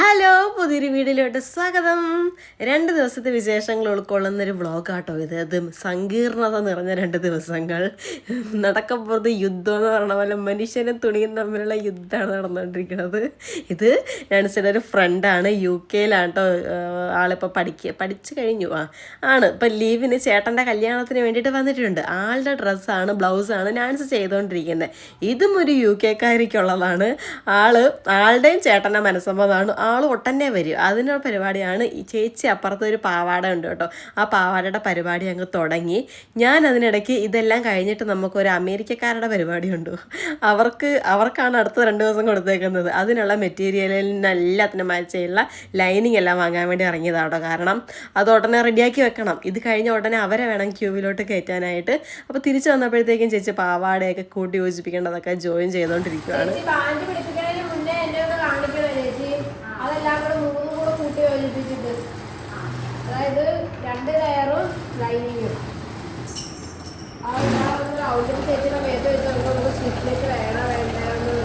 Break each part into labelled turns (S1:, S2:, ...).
S1: Hello പുതിയൊരു വീഡിയോയിലോട്ട് സ്വാഗതം. രണ്ട് ദിവസത്തെ വിശേഷങ്ങൾ ഉൾക്കൊള്ളുന്ന ഒരു വ്ളോഗാട്ടോ ഇത്. അത് സങ്കീർണത നിറഞ്ഞ രണ്ട് ദിവസങ്ങൾ. നടക്കപ്പുറത്ത് യുദ്ധം എന്ന് പറഞ്ഞ പോലെ മനുഷ്യനും തുണിയും തമ്മിലുള്ള യുദ്ധമാണ് നടന്നുകൊണ്ടിരിക്കുന്നത്. ഇത് നാൻസിയുടെ ഒരു ഫ്രണ്ടാണ് യു കെയിലാണ് കേട്ടോ ആളിപ്പോൾ പഠിക്കുക പഠിച്ചു കഴിഞ്ഞു. ആ ആണ്. ഇപ്പം ലീവിന് ചേട്ടന്റെ കല്യാണത്തിന് വേണ്ടിയിട്ട് വന്നിട്ടുണ്ട്. ആളുടെ ഡ്രസ്സാണ് ബ്ലൗസാണ് നാൻസ് ചെയ്തുകൊണ്ടിരിക്കുന്നത് ഇതും ഒരു യു കെക്കാരിക്കുള്ളതാണ്. ആൾ ആളുടെയും ചേട്ടന്റെ മനസ്സമ്മതമാണ്. ആൾ ഒട്ടന്നെ വരും. അതിനൊരു പരിപാടിയാണ് ഈ ചേച്ചി അപ്പുറത്ത് ഒരു പാവാട ഉണ്ട് കേട്ടോ. ആ പാവാടയുടെ പരിപാടി അങ്ങ് തുടങ്ങി. ഞാൻ അതിനിടയ്ക്ക് ഇതെല്ലാം കഴിഞ്ഞിട്ട് നമുക്കൊരു അമേരിക്കക്കാരുടെ പരിപാടിയുണ്ട് അവർക്ക് അവർക്കാണ് അടുത്ത രണ്ട് ദിവസം കൊടുത്തേക്കുന്നത്. അതിനുള്ള മെറ്റീരിയലിന് എല്ലാത്തിനും മാച്ച് ചെയ്യുന്ന ലൈനിങ് എല്ലാം വാങ്ങാൻ വേണ്ടി ഇറങ്ങിയതാണ് കേട്ടോ കാരണം അത് ഉടനെ റെഡിയാക്കി വെക്കണം. ഇത് കഴിഞ്ഞ ഉടനെ അവരെ വേണം ക്യൂവിലോട്ട് കയറ്റാനായിട്ട്. അപ്പോൾ തിരിച്ചു വന്നപ്പോഴത്തേക്കും ചേച്ചി പാവാടയൊക്കെ കൂട്ടി യോജിപ്പിക്കേണ്ടതൊക്കെ ജോയിൻ ചെയ്തുകൊണ്ടിരിക്കുകയാണ്
S2: ചേച്ചി പാന്റ് പിടിപ്പിക്കുന്നതിന് മുന്നേ എന്നെ ഒന്ന് കാണിക്കണോ ചേച്ചി അതെല്ലാം കൂടെ മൂന്നും കൂടെ കൂട്ടി യോജിപ്പിച്ചിട്ട് അതായത് രണ്ട് ലെയറും ലൈനിങ്ങും ആ ഔട്ടും ചേച്ചിയുടെ മേത്ത് വെച്ച് നമുക്ക് നമുക്ക് സ്ലിപ്പിലേക്ക് വേണോ വേണ്ടെന്ന്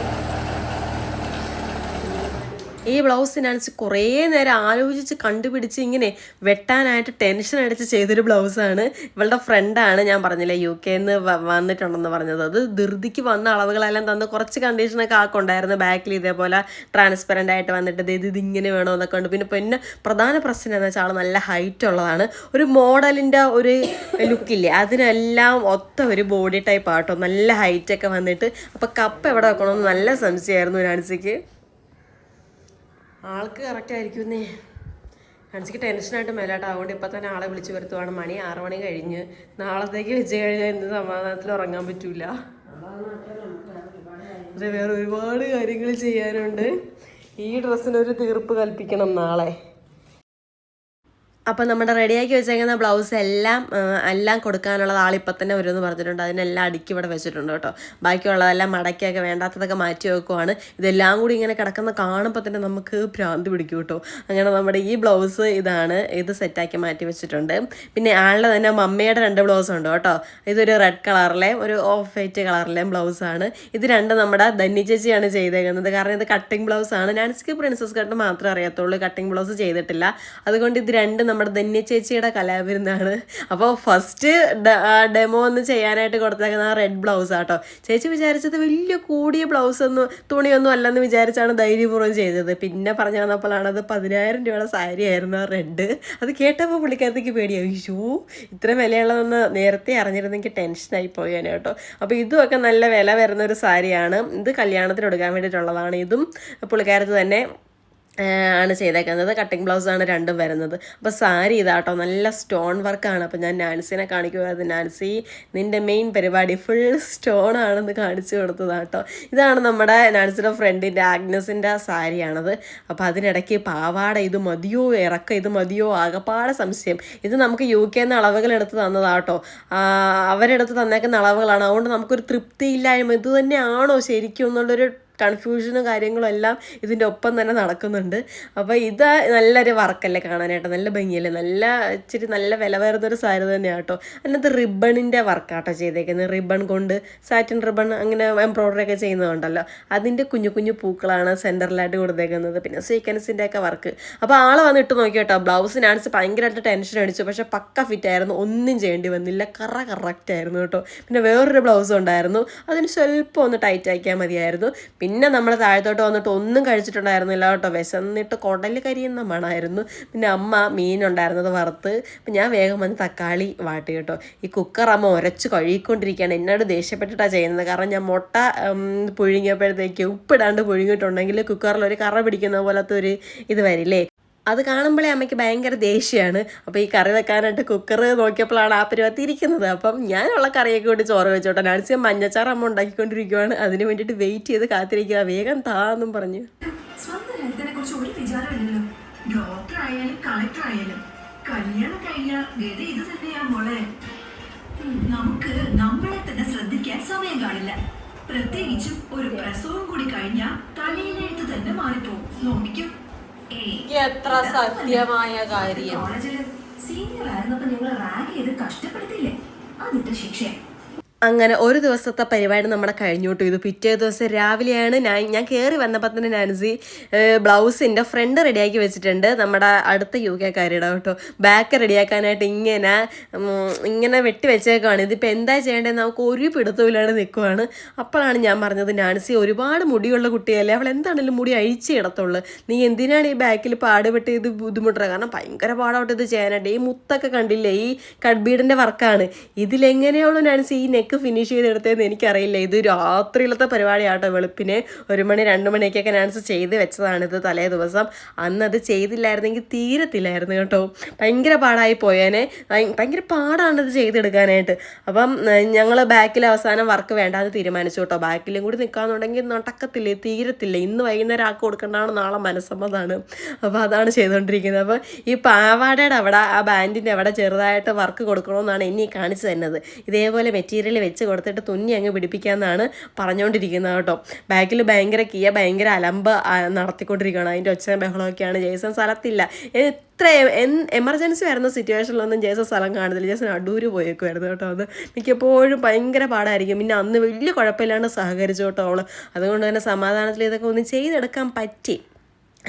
S1: ഈ ബ്ലൗസിനനുസരിച്ച് കുറേ നേരം ആലോചിച്ച് കണ്ടുപിടിച്ച് ഇങ്ങനെ വെട്ടാനായിട്ട് ടെൻഷൻ അടിച്ച് ചെയ്തൊരു ബ്ലൗസാണ് ഇവളുടെ ഫ്രണ്ടാണ് ഞാൻ പറഞ്ഞില്ലേ യു നിന്ന് വന്നിട്ടുണ്ടെന്ന് പറഞ്ഞത്. അത് ധൃതിക്ക് വന്ന അളവുകളെല്ലാം തന്ന് കുറച്ച് കണ്ടീഷനൊക്കെ ആക്കുണ്ടായിരുന്നു ബാക്കിൽ ഇതേപോലെ ട്രാൻസ്പെറന്റ് ആയിട്ട് വന്നിട്ട് ഇത് ഇത് ഇതിങ്ങനെ വേണോ എന്നൊക്കെ ഉണ്ട് പിന്നെ പിന്നെ പ്രധാന പ്രശ്നം എന്ന് വെച്ചാൽ ആൾ നല്ല ഹൈറ്റ് ഉള്ളതാണ്. ഒരു മോഡലിന്റെ ഒരു ലുക്കില്ലേ അതിനെല്ലാം ഒത്ത ഒരു ബോഡി ടൈപ്പ് ആട്ടോ. നല്ല ഹൈറ്റൊക്കെ വന്നിട്ട്. അപ്പോൾ കപ്പ് എവിടെ വെക്കണമെന്ന് നല്ല സംശയമായിരുന്നു നാൻസിക്ക്. ആൾക്ക് കറക്റ്റ് ആയിരിക്കുന്നേ ഹൻസിക്ക് ടെൻഷനായിട്ട് മേലാട്ട്. അതുകൊണ്ട് ഇപ്പം തന്നെ ആളെ വിളിച്ചു വരുത്തുവാണ്. മണി ആറ് മണി കഴിഞ്ഞ് നാളത്തേക്ക് വെച്ച് കഴിഞ്ഞാൽ ഇന്ന് സമാധാനത്തിൽ ഉറങ്ങാൻ പറ്റൂല. അതെ വേറെ ഒരുപാട് കാര്യങ്ങൾ ചെയ്യാനുണ്ട്. ഈ ഡ്രസ്സിനൊരു തീർപ്പ് കൽപ്പിക്കണം നാളെ. അപ്പം നമ്മുടെ റെഡിയാക്കി വെച്ചേക്കുന്ന ബ്ലൗസ് എല്ലാം എല്ലാം കൊടുക്കാനുള്ളത് ആളിപ്പം തന്നെ വരുമെന്ന് പറഞ്ഞിട്ടുണ്ട്. അതിനെല്ലാം അടുക്കി ഇവിടെ വെച്ചിട്ടുണ്ട് കേട്ടോ. ബാക്കിയുള്ളതെല്ലാം മടക്കിയൊക്കെ വേണ്ടാത്തതൊക്കെ മാറ്റി വെക്കുവാണ്. ഇതെല്ലാം കൂടി ഇങ്ങനെ കിടക്കുന്ന കാണുമ്പോൾ തന്നെ നമുക്ക് ഭ്രാന്ത് പിടിക്കും കേട്ടോ. അങ്ങനെ നമ്മുടെ ഈ ബ്ലൗസ് ഇതാണ്. ഇത് സെറ്റാക്കി മാറ്റി വെച്ചിട്ടുണ്ട്. പിന്നെ ആളുടെ തന്നെ മമ്മയുടെ രണ്ട് ബ്ലൗസ് ഉണ്ട് കേട്ടോ. ഇതൊരു റെഡ് കളറിലെയും ഒരു ഓഫ് വൈറ്റ് കളറിലെയും ബ്ലൗസാണ്. ഇത് രണ്ട് നമ്മുടെ ധന്യ ചേച്ചിയാണ് ചെയ്തേക്കുന്നത്. കാരണം ഇത് കട്ടിങ് ബ്ലൗസാണ് നാൻസ്കി പ്രിൻസസ് കട്ട് മാത്രമേ അറിയത്തുള്ളൂ കട്ടിങ് ബ്ലൗസ് ചെയ്തിട്ടില്ല. അതുകൊണ്ട് ഇത് രണ്ട് നമ്മുടെ ധന്യ ചേച്ചിയുടെ കലാവിരുന്നാണ്. അപ്പോൾ ഫസ്റ്റ് ഡെമോ ഒന്ന് ചെയ്യാനായിട്ട് കൊടുത്തേക്കുന്ന ആ റെഡ് ബ്ലൗസ് ആട്ടോ. ചേച്ചി വിചാരിച്ചത് വലിയ കൂടിയ ബ്ലൗസ് ഒന്നും തുണിയൊന്നും അല്ലെന്ന് വിചാരിച്ചാണ് ധൈര്യപൂർവം ചെയ്തത്. പിന്നെ പറഞ്ഞു വന്നപ്പോഴാണ് അത് പതിനായിരം രൂപയുടെ സാരി ആയിരുന്നു റെഡ് അത് കേട്ടപ്പോൾ പുള്ളിക്കാരത്തേക്ക് പേടിയായി അയ്യോ ഇത്ര വിലയുള്ളതെന്ന് നേരത്തെ അറിഞ്ഞിരുന്നെങ്കിൽ ടെൻഷനായി പോയേനെ കേട്ടോ അപ്പോൾ ഇതുമൊക്കെ നല്ല വില വരുന്ന ഒരു സാരിയാണ്. ഇത് കല്യാണത്തിന് എടുക്കാൻ വേണ്ടിയിട്ടുള്ളതാണ്. ഇതും പുള്ളിക്കാരത്ത് തന്നെ ആണ് ചെയ്തേക്കുന്നത്. കട്ടിങ് ബ്ലൗസാണ് രണ്ടും വരുന്നത്. അപ്പോൾ സാരി ഇതാട്ടോ നല്ല സ്റ്റോൺ വർക്കാണ് അപ്പോൾ ഞാൻ നാൻസിനെ കാണിക്കുമായിരുന്നു നാൻസി നിന്റെ മെയിൻ പരിപാടി ഫുൾ സ്റ്റോൺ ആണെന്ന് കാണിച്ചു കൊടുത്തതാട്ടോ. ഇതാണ് നമ്മുടെ നാൻസിയുടെ ഫ്രണ്ടിന്റെ ആഗ്നസിന്റെ സാരിയാണത്. അപ്പോൾ അതിനിടയ്ക്ക് പാവാട ഇത് മതിയോ ഇറക്കം ഇത് മതിയോ ആകപ്പാടെ സംശയം. ഇത് നമുക്ക് യു കെ എന്ന അളവുകൾ എടുത്ത് തന്നതാട്ടോ. അവരെടുത്ത് തന്നേക്കുന്ന അളവുകളാണ്. അതുകൊണ്ട് നമുക്കൊരു തൃപ്തിയില്ലായ്മ ഇത് തന്നെയാണോ ശരിക്കും എന്നുള്ളൊരു കൺഫ്യൂഷനും കാര്യങ്ങളും എല്ലാം ഇതിന്റെ ഒപ്പം തന്നെ നടക്കുന്നുണ്ട്. അപ്പോൾ ഇത് നല്ലൊരു വർക്കല്ലേ കാണാനായിട്ട്. നല്ല ഭംഗിയല്ലേ? നല്ല ഇച്ചിരി നല്ല വില വരുന്നൊരു സാരി തന്നെയാണ് കേട്ടോ. അതിനകത്ത് റിബണിന്റെ വർക്കാട്ടോ ചെയ്തേക്കുന്നത്. റിബൺ കൊണ്ട് സാറ്റിൻ റിബൺ അങ്ങനെ എംബ്രോയ്ഡറി ഒക്കെ ചെയ്യുന്നതുണ്ടല്ലോ. അതിന്റെ കുഞ്ഞു കുഞ്ഞു പൂക്കളാണ് സെന്ററിലായിട്ട് കൊടുത്തേക്കുന്നത്. പിന്നെ സീക്വൻസിന്റെ ഒക്കെ വർക്ക് അപ്പോൾ ആൾ വന്നിട്ട് നോക്കി കേട്ടോ. ബ്ലൗസിനാണിച്ച് ഭയങ്കരമായിട്ട് ടെൻഷൻ അടിച്ചു. പക്ഷേ പക്ക ഫിറ്റ് ആയിരുന്നു. ഒന്നും ചെയ്യേണ്ടി വന്നില്ല. കറ കറക്റ്റ് ആയിരുന്നു കേട്ടോ. പിന്നെ വേറൊരു ബ്ലൗസ് ഉണ്ടായിരുന്നു. അതിന് സ്വല്പം ഒന്ന് ടൈറ്റ് ആക്കിയാൽ മതിയായിരുന്നു. പിന്നെ നമ്മൾ താഴത്തോട്ട് വന്നിട്ട് ഒന്നും കഴിച്ചിട്ടുണ്ടായിരുന്നില്ല കേട്ടോ. വിശന്നിട്ട് കുടൽ കരിയുന്ന മണമായിരുന്നു പിന്നെ അമ്മ മീനുണ്ടായിരുന്നത് വറുത്ത്. അപ്പം ഞാൻ വേഗം വന്ന് തക്കാളി വാട്ടി കേട്ടോ. ഈ കുക്കർ അമ്മ ഉരച്ച് കഴുകിക്കൊണ്ടിരിക്കുകയാണ്. എന്നോട് ദേഷ്യപ്പെട്ടിട്ടാണ് ചെയ്യുന്നത്. കാരണം ഞാൻ മുട്ട പുഴുങ്ങിയപ്പോഴത്തേക്ക് ഉപ്പിടാണ്ട് പുഴുങ്ങിയിട്ടുണ്ടെങ്കിൽ കുക്കറിൽ ഒരു കറ പിടിക്കുന്ന പോലത്തെ ഒരു ഇത് വരില്ലേ? അത് കാണുമ്പോഴേ അമ്മയ്ക്ക് ഭയങ്കര ദേഷ്യമാണ് അപ്പോൾ ഈ കറി വെക്കാനായിട്ട് കുക്കർ നോക്കിയപ്പോഴാണ് ആ പരുവത്തി ഇരിക്കുന്നത്. അപ്പം ഞാനുള്ള കറിയൊക്കെ കൊണ്ട് ചോറ് വെച്ചോട്ടെ. നാൻസിയ മഞ്ഞച്ചാറ് അമ്മ ഉണ്ടാക്കിക്കൊണ്ടിരിക്കുവാണ്. അതിന് വേണ്ടിയിട്ട് വെയിറ്റ് ചെയ്ത് കാത്തിരിക്കുക. വേഗം താന്നും പറഞ്ഞു.
S3: സ്വന്തം ഹെൽത്തിനെക്കുറിച്ച് ഒരു വിചാരമില്ലല്ലോ. ഡോക്ടർ ആയാലും കളക്ടർ ആയാലും കല്യാണം ഇത് തന്നെയാ മോളെ. നമുക്ക് നമ്മളെ തന്നെ ശ്രദ്ധിക്കാൻ സമയം കാണില്ല. പ്രത്യേകിച്ചും ഒരു പ്രസവം കൂടി കഴിഞ്ഞാൽ തലയിലെഴുത്ത് തന്നെ മാറിപ്പോകും നോക്കിക്കും.
S1: എത്ര സത്യമായ കാര്യം.
S3: സീനിയർ ആയിരുന്നപ്പോ ഞങ്ങൾ റാഗ് ചെയ്ത് കഷ്ടപ്പെടുത്തില്ലേ അതിന്റെ ശിക്ഷ
S1: അങ്ങനെ ഒരു ദിവസത്തെ പരിപാടി നമ്മുടെ കഴിഞ്ഞോട്ടു ഇത് പിറ്റേ ദിവസം രാവിലെയാണ് ഞാൻ ഞാൻ കയറി വന്നപ്പോൾ തന്നെ നാൻസി ബ്ലൗസിന്റെ ഫ്രണ്ട് റെഡിയാക്കി വെച്ചിട്ടുണ്ട്. നമ്മുടെ അടുത്ത യു കെക്കാരിയുടെ കേട്ടോ. ബാക്ക് റെഡിയാക്കാനായിട്ട് ഇങ്ങനെ ഇങ്ങനെ വെട്ടി വെച്ചേക്കാണ് ഇതിപ്പോൾ എന്താ ചെയ്യേണ്ടത് നമുക്ക് ഒരു പിടുത്തമില്ലാണ്ട് നിൽക്കുവാണ് അപ്പോഴാണ് ഞാൻ പറഞ്ഞത് നാൻസി ഒരുപാട് മുടിയുള്ള കുട്ടിയല്ലേ? അവൾ എന്താണെങ്കിലും മുടി അഴിച്ച് ഇടത്തുള്ളൂ നീ എന്തിനാണ് ഈ ബാക്കിൽ പാടുപെട്ട് ഇത് ബുദ്ധിമുട്ടുക കാരണം ഭയങ്കര പാടായിട്ട് ഇത് ചെയ്യാനായിട്ട്. ഈ മുത്തൊക്കെ കണ്ടില്ലേ? ഈ കഡ്ബീഡിന്റെ വർക്കാണ്. ഇതിലെങ്ങനെയാണോ നാൻസി ഈ നെക്ക് ഫിനിഷ് ചെയ്തെടുത്തതെന്ന് എനിക്കറിയില്ല. ഇത് രാത്രിയിലത്തെ പരിപാടിയാട്ടോ വെളുപ്പിന് ഒരു മണി രണ്ട് മണിക്കൊക്കെ അനൗൺസ് ചെയ്ത് ഇത് തലേ ദിവസം. അന്ന് അത് ചെയ്തില്ലായിരുന്നെങ്കിൽ തീരത്തില്ലായിരുന്നു കേട്ടോ. ഭയങ്കര പാടായി പോയേനെ. ഭയ- ഭയങ്കര പാടാണ് ഇത് ചെയ്തെടുക്കാനായിട്ട്. അപ്പം ഞങ്ങൾ ബാക്കിൽ അവസാനം വർക്ക് വേണ്ടാന്ന് തീരുമാനിച്ചു കേട്ടോ. ബാക്കിലും കൂടി നിൽക്കാന്നുണ്ടെങ്കിൽ നടക്കത്തില്ലേ? തീരത്തില്ല? ഇന്ന് വൈകുന്നേരം ആക്കി കൊടുക്കേണ്ടതാണ് നാളെ മനസ്സമ്മതാണ്. അപ്പോൾ അതാണ് ചെയ്തുകൊണ്ടിരിക്കുന്നത് അപ്പോൾ ഈ പാവാടയുടെ അവിടെ ആ ബാൻഡിന്റെ അവിടെ ചെറുതായിട്ട് വർക്ക് കൊടുക്കണമെന്നാണ് ഇനി കാണിച്ചു തന്നത് ഇതേപോലെ മെറ്റീരിയൽ വെച്ച് കൊടുത്തിട്ട് തുന്നി അങ്ങ് പിടിപ്പിക്കാമെന്നാണ് പറഞ്ഞുകൊണ്ടിരിക്കുന്നത് കേട്ടോ. ബാക്കിൽ ഭയങ്കര കിയ ഭയങ്കര അലമ്പ് നടത്തിക്കൊണ്ടിരിക്കുകയാണ്. അതിന്റെ ഒച്ച ബഹളമൊക്കെയാണ് ജേസൺ സ്ഥലത്തില്ല. എത്ര എമർജൻസി വരുന്ന സിറ്റുവേഷനിലൊന്നും ജേസൺ സ്ഥലം കാണുന്നില്ല. ജേസൺ അടൂര് പോയേക്കുമായിരുന്നു കേട്ടോ അത്. മിക്കപ്പോഴും ഭയങ്കര പാടായിരിക്കും. പിന്നെ അന്ന് വലിയ കുഴപ്പമില്ലാണ്ട് സഹകരിച്ചു കേട്ടോ അവൾ അതുകൊണ്ട് തന്നെ സമാധാനത്തിൽ ഇതൊക്കെ ഒന്ന് ചെയ്തെടുക്കാൻ പറ്റി.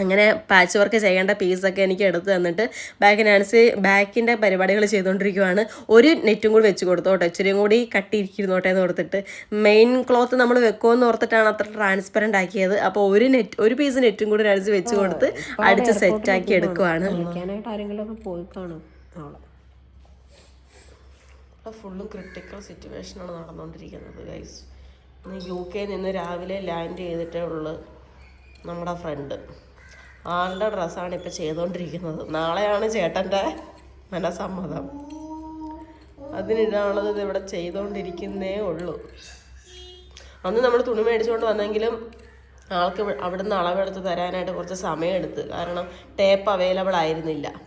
S1: അങ്ങനെ പാച്ച് വർക്ക് ചെയ്യേണ്ട പീസൊക്കെ എനിക്ക് എടുത്ത് തന്നിട്ട് ബാക്ക് നാൻസ് ബാക്കിന്റെ പരിപാടികൾ ചെയ്തുകൊണ്ടിരിക്കുവാണ്. ഒരു നെറ്റും കൂടി വെച്ച് കൊടുത്തോട്ടെ ഇച്ചിരിയും കൂടി കട്ടിയിരിക്കുന്നോട്ടെ എന്ന് ഓർത്തിട്ട്. മെയിൻ ക്ലോത്ത് നമ്മൾ വെക്കുമെന്ന് ഓർത്തിട്ടാണ് അത്ര ട്രാൻസ്പെറന്റ് ആക്കിയത്. അപ്പോൾ ഒരു നെറ്റ് ഒരു പീസ് നെറ്റും കൂടി നാൻസ് വെച്ച് കൊടുത്ത് അടിച്ച് സെറ്റാക്കി എടുക്കുവാണ്. ഫുള്ള് ക്രിട്ടിക്കൽ സിറ്റുവേഷനാണ് നടന്നുകൊണ്ടിരിക്കുന്നത് ഗൈസ് യു കെ നിന്ന് രാവിലെ ലാൻഡ് ചെയ്തിട്ടേ ഉള്ളു നമ്മുടെ ഫ്രണ്ട് ആളുടെ ഡ്രസ്സാണ് ഇപ്പോൾ ചെയ്തുകൊണ്ടിരിക്കുന്നത് നാളെയാണ് ചേട്ടന്റെ മനസമ്മതം. അതിനിടാനുള്ളത് ഇത് ഇവിടെ ചെയ്തുകൊണ്ടിരിക്കുന്നേ ഉള്ളൂ. അന്ന് നമ്മൾ തുണി മേടിച്ചുകൊണ്ട് വന്നെങ്കിലും ആൾക്ക് അവിടുന്ന് അളവെടുത്ത് തരാനായിട്ട് കുറച്ച് സമയമെടുത്ത്. കാരണം ടേപ്പ് അവൈലബിൾ ആയിരുന്നില്ല.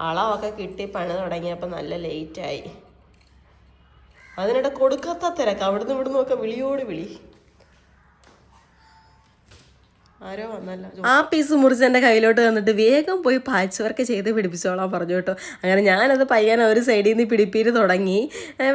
S1: അളവൊക്കെ കിട്ടി പണി തുടങ്ങിയപ്പോൾ നല്ല ലേറ്റായി അതിനിടെ കൊടുക്കാത്ത തിരക്ക്. അവിടുന്ന് ഇവിടുന്നൊക്കെ വിളിയോട് വിളി. ആ പീസ് മുറിച്ച് എന്റെ കയ്യിലോട്ട് തന്നിട്ട് വേഗം പോയി പാച്ച് വർക്ക് ചെയ്ത് പിടിപ്പിച്ചോളാൻ പറഞ്ഞു കേട്ടോ. അങ്ങനെ ഞാനത് പയ്യനെ ഒരു സൈഡിൽ നിന്ന് പിടിപ്പിര് തുടങ്ങി.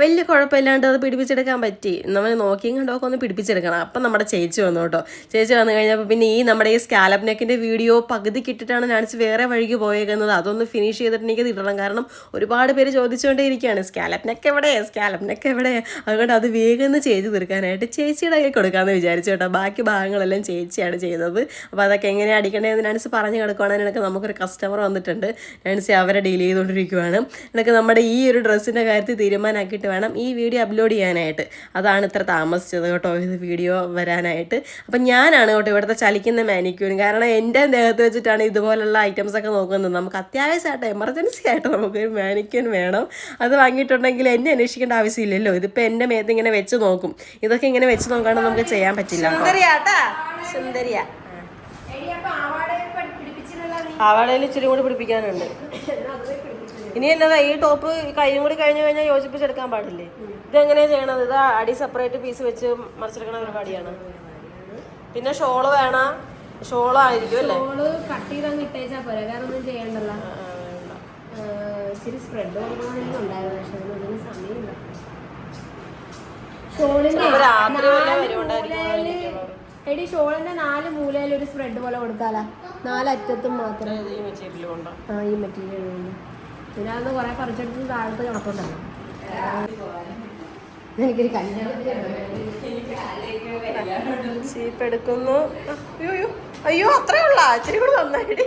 S1: വലിയ കുഴപ്പമില്ലാണ്ട് അത് പിടിപ്പിച്ചെടുക്കാൻ പറ്റി. നമ്മൾ നോക്കിയും കണ്ടൊക്കെ ഒന്ന് പിടിപ്പിച്ചെടുക്കണം. അപ്പം നമ്മുടെ ചേച്ചി വന്നു കേട്ടോ. ചേച്ചി വന്നു കഴിഞ്ഞപ്പോൾ പിന്നെ ഈ നമ്മുടെ ഈ സ്കാലപ്പ് നെക്കിന്റെ വീഡിയോ പകുതി കിട്ടിട്ടാണ് നാൻസ് വേറെ വഴിക്ക് പോയേക്കുന്നത്. അതൊന്ന് ഫിനിഷ് ചെയ്തിട്ട് എനിക്ക് ഇടണം. കാരണം ഒരുപാട് പേര് ചോദിച്ചുകൊണ്ടേ ഇരിക്കുകയാണ് സ്കാലപ്പ് നെക്ക് എവിടെ? സ്കാലപ്പ് നെക്ക് എവിടെ? അതുകൊണ്ട് അത് വേഗം ഒന്ന് തീർക്കാനായിട്ട് ചേച്ചിയുടെ കൈ കൊടുക്കാമെന്ന് വിചാരിച്ചു കേട്ടോ. ബാക്കി ഭാഗങ്ങളെല്ലാം ചേച്ചിയാണ് ചെയ്തത്. അപ്പോൾ അതൊക്കെ എങ്ങനെ അടിക്കണ്ടതെന്ന് നാൻസ് പറഞ്ഞു കിടക്കുവാണെങ്കിൽ എനിക്ക് നമുക്കൊരു കസ്റ്റമർ വന്നിട്ടുണ്ട്. നാൻസി അവരെ ഡീൽ ചെയ്തുകൊണ്ടിരിക്കുവാണ് എനിക്ക് നമ്മുടെ ഈ ഒരു ഡ്രസ്സിന്റെ കാര്യത്തിൽ തീരുമാനമാക്കിയിട്ട് വേണം ഈ വീഡിയോ അപ്ലോഡ് ചെയ്യാനായിട്ട്. അതാണ് ഇത്ര താമസിച്ചത് കേട്ടോ ഇത് വീഡിയോ വരാനായിട്ട്. അപ്പം ഞാനാണ് കേട്ടോ ഇവിടുത്തെ ചലിക്കുന്ന മാനിക്യൂൻ കാരണം എന്റെ ദേഹത്ത് വെച്ചിട്ടാണ് ഇതുപോലുള്ള ഐറ്റംസ് ഒക്കെ നോക്കുന്നത്. നമുക്ക് അത്യാവശ്യമായിട്ട് എമർജൻസി ആയിട്ട് നമുക്കൊരു മാനിക്യൂൻ വേണം. അത് വാങ്ങിയിട്ടുണ്ടെങ്കിൽ എന്നെ അന്വേഷിക്കേണ്ട ആവശ്യമില്ലല്ലോ. ഇതിപ്പോൾ എന്റെ മേത്ത് ഇങ്ങനെ വെച്ച് നോക്കും. ഇതൊക്കെ ഇങ്ങനെ വെച്ച് നോക്കാണ്ട് നമുക്ക് ചെയ്യാൻ പറ്റില്ല സുന്ദരിയാട്ടാ. സുന്ദരിയാ.
S2: ആവാടയിൽ
S1: ഇച്ചിരി കൂടി പിടിപ്പിക്കാനുണ്ട്. ഇനി ഇനിയല്ലതാ ഈ ടോപ്പ് കൈയും കൂടി കഴിഞ്ഞു കഴിഞ്ഞാൽ യോജിപ്പിച്ചെടുക്കാൻ പാടില്ലേ? ഇതെങ്ങനെയാ ചെയ്യണത്? ഇത് അടി സെപ്പറേറ്റ് പീസ് വെച്ച് മറിച്ചെടുക്കണ പരിപാടിയാണ് പിന്നെ ഷോൾ വേണ? ഷോൾ ആയിരിക്കും അല്ലേ?
S2: ഓൾ കട്ട് ചെയ്തങ്ങ് ഇട്ടേച്ചാ പോരാ. വേറെ ഒന്നും ചെയ്യണ്ടല്ലോ. ഇച്ചിരി സ്പ്രെഡ് കൊടുക്കണമെന്നുണ്ടായിരുന്നു പക്ഷെ അതിനൊന്നും സമയമില്ല. ഷോളിന്റെ
S1: രാത്രി
S2: എടി ഷോളിന്റെ നാല് മൂലയിൽ ഒരു സ്പ്രെഡ് പോലെ കൊടുക്കാലോ. നാലറ്റത്തും മാത്രം. ആ ഈ മെറ്റീരിയൽ കൊണ്ട്. പിന്നെ അതൊന്ന് കുറെ പറിച്ചെടുത്ത് താഴത്ത് കിടപ്പുണ്ടല്ലോ എനിക്കൊരു കല്യാണം.
S1: ചീപ്പ് എടുക്കുന്നു. അയ്യോ അയ്യോ. അയ്യോ അത്രേ ഉള്ള. ഇച്ചിരി കൂടെ നന്നായിട്ട്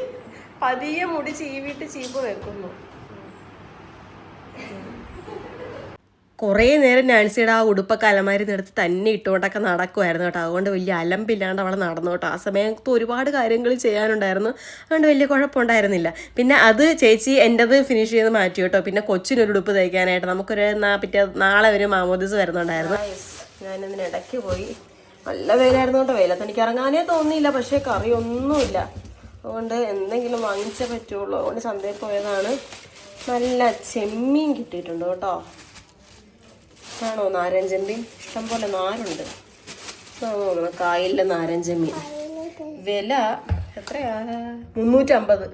S1: പതിയെ മുടി ചീവിട്ട് ചീപ്പ് വെക്കുന്നു. കുറേ നേരം നാൻസിയുടെ ആ ഉടുപ്പൊക്കെ അലമാരി നിർത്തി തന്നെ ഇട്ടുകൊണ്ടൊക്കെ നടക്കുമായിരുന്നു കേട്ടോ. അതുകൊണ്ട് വലിയ അലമ്പില്ലാണ്ട് അവൾ നടന്നു കേട്ടോ. ആ സമയത്ത് ഒരുപാട് കാര്യങ്ങൾ ചെയ്യാനുണ്ടായിരുന്നു. അതുകൊണ്ട് വലിയ കുഴപ്പമുണ്ടായിരുന്നില്ല. പിന്നെ അത് ചേച്ചി എന്റെത് ഫിനിഷ് ചെയ്ത് മാറ്റി കേട്ടോ. പിന്നെ കൊച്ചിനൊരു ഉടുപ്പ് തയ്ക്കാനായിട്ട് നമുക്കൊരു പിറ്റേ നാളെ ഒരു മാമോദിസ് വരുന്നുണ്ടായിരുന്നു. ഞാനിതിന് ഇടയ്ക്ക് പോയി. നല്ല വെയിലായിരുന്നു കേട്ടോ. വെയിലത്ത് എനിക്ക് ഇറങ്ങാനേ തോന്നിയില്ല. പക്ഷേ കറി ഒന്നുമില്ല അതുകൊണ്ട് എന്തെങ്കിലും വാങ്ങിച്ചേ പറ്റുള്ളൂ. അതുകൊണ്ട് ചന്തയിൽ പോയതാണ്. നല്ല ചെമ്മീൻ കിട്ടിയിട്ടുണ്ട് കേട്ടോ. ആണോ നാരഞ്ചെമ്മീൻ ഇഷ്ടം പോലെ നാരുണ്ട്. നോക്കണം കായലിലെ നാരഞ്ചെമ്മീൻ വില എത്രയാ? മുന്നൂറ്റമ്പത്.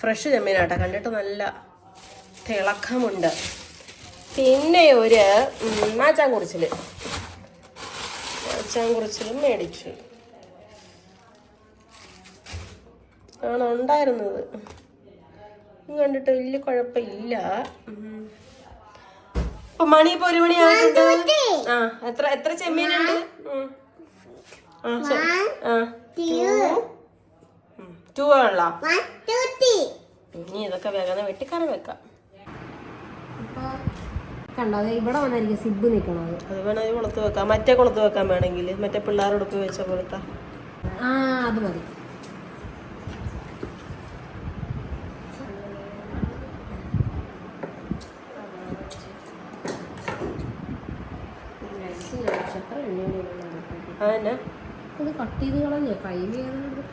S1: ഫ്രഷ് ചെമ്മീനാട്ടോ. കണ്ടിട്ട് നല്ല തിളക്കമുണ്ട്. പിന്നെ ഒരു മാച്ചാൻ കുറിച്ചിൽ മാച്ചാൻ കുറിച്ചിലും മേടിച്ചു. ആണ് ഉണ്ടായിരുന്നത്. കണ്ടിട്ട് വലിയ കുഴപ്പമില്ല. ഇപ്പൊ മണി ഇപ്പൊ ഒരു മണി ആയിട്ടുണ്ട്. ആ എത്ര എത്ര ചെമ്മീനുണ്ട്. ടൂ. ആണല്ലോ. ഇനി ഇതൊക്കെ വേഗം വെട്ടിക്കറി വെക്കാം.
S2: അപ്പോൾ കണ്ടോ അത് ഇവിടെ വന്നായിരിക്കും സിബ് നിൽക്കണത്
S1: അത് വേണമെങ്കിൽ കുളത്ത് വെക്കാം. മറ്റേ കൊളുത്ത് വെക്കാൻ വേണമെങ്കിൽ. മറ്റേ പിള്ളേരോടൊപ്പം വെച്ച പോലത്തെ.
S2: ആ അത് മതി എത്ര എണ്ണയാണ്
S1: അതന്നെ
S2: ഇത് കട്ട് ചെയ്ത് കളഞ്ഞേ.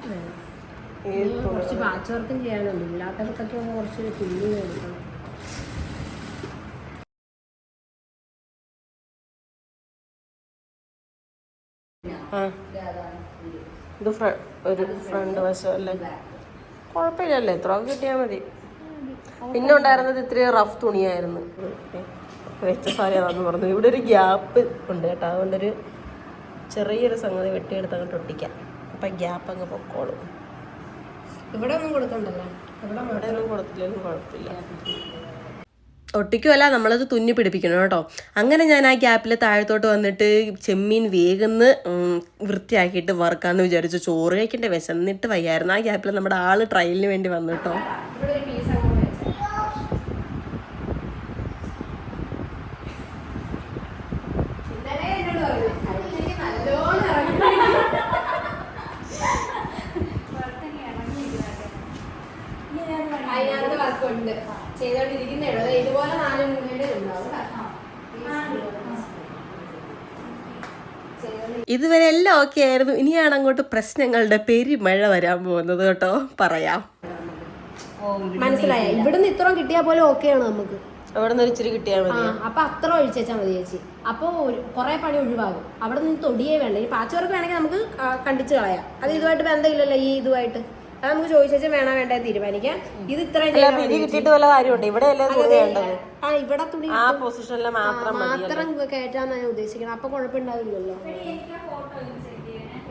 S2: വേണം ഇനി കുറച്ച് പാച്ച് വർക്കും ചെയ്യാനുണ്ട്. ഇല്ലാത്തവർക്കൊക്കെ കുറച്ച് കൊടുക്കണം
S1: ആ. ഇത് ഒരു ഫ്രണ്ട് വശം അല്ലേ? കുഴപ്പമില്ലല്ലേ? ഇത്ര കിട്ടിയാൽ മതി. പിന്നെ ഉണ്ടായിരുന്നത് ഇത്തിരി റഫ് തുണിയായിരുന്നു. വെച്ച സാരിയാണെന്ന് പറഞ്ഞു. ഇവിടെ ഒരു ഗ്യാപ്പ് ഉണ്ട് കേട്ടോ. അതുകൊണ്ടൊരു ചെറിയൊരു സംഗതി വെട്ടിയെടുത്ത് അങ്ങോട്ട് ഒട്ടിക്കാം. അപ്പം ഗ്യാപ്പ് അങ്ങ് പൊക്കോളും.
S2: ഇവിടെ ഒന്നും കൊടുക്കണ്ടല്ലോ? ഇവിടെ
S1: ഒന്നും കൊടുത്തില്ലെങ്കിലും കുഴപ്പമില്ല. ഒട്ടിക്കുമല്ല നമ്മളത് തുന്നി പിടിപ്പിക്കണം കേട്ടോ. അങ്ങനെ ഞാൻ ആ ഗ്യാപ്പിൽ താഴത്തോട്ട് വന്നിട്ട് ചെമ്മീൻ വേഗന്ന് വൃത്തിയാക്കിയിട്ട് വറുക്കാന്ന് വിചാരിച്ചു. ചോറ് കഴിക്കേണ്ട വിശന്നിട്ട് വയ്യായിരുന്നു. ആ ഗ്യാപ്പിൽ നമ്മുടെ ആൾ ട്രയലിന് വേണ്ടി വന്നു കേട്ടോ
S2: ഇവിടെ ഒരു പീസ് അങ്ങോട്ട് വെച്ചേ ഇന്നലെ എന്നോട് പറഞ്ഞു "അടുത്തേക്ക് നല്ലോണം ഇറങ്ങി." അതിനകത്ത് വർക്കുണ്ട് ചെയ്തോണ്ടിരിക്കുന്നേ ഉള്ളൂ ദേ ഇതുപോലെ നാല് മൂന്നേടെ ഉണ്ടാവും കേട്ടോ. ചെയ്തോണ്ട്
S1: ഇതുവരെ എല്ലാം ഓക്കെ ആയിരുന്നു. ഇനിയാണ് അങ്ങോട്ട് പ്രശ്നങ്ങളുടെ പെരുമഴ വരാൻ പോകുന്നത് കേട്ടോ. പറയാം.
S2: മനസ്സിലായ. ഇവിടുന്ന് ഇത്രയും കിട്ടിയാൽ പോലെ ആണ് നമുക്ക്.
S1: അവിടെ നിന്ന് ഇച്ചിരി കിട്ടിയാൽ മതി.
S2: അപ്പൊ അത്ര ഒഴിച്ചാൽ മതി ചേച്ചി. അപ്പൊ കുറെ പണി ഒഴിവാകും. അവിടെ നിന്ന് തൊടിയേ വേണ്ട. ഈ പാച്ചവർക്ക് വേണമെങ്കിൽ നമുക്ക് കണ്ടിച്ച് കളയാം. അത് ഇതുമായിട്ട് ബന്ധമില്ലല്ലോ ഈ ഇതുമായിട്ട്. അത് നമുക്ക് ചോദിച്ചാൽ വേണോ വേണ്ടേ തീരുമാനിക്കാം. ഇത് ഇത്ര
S1: അല്ല അപ്പൊ ഇത് കിട്ടിയിട്ട് വല്ല കാര്യമുണ്ട്? ഇവിടെ തുണി
S2: ആ ഇവിടെ തുണി
S1: ആ പൊസിഷനിൽ മാത്രം മതി
S2: മാത്രം കയറ്റാന്ന് ഞാൻ ഉദ്ദേശിക്കണം. അപ്പൊ കുഴപ്പമുണ്ടാവില്ലല്ലോ.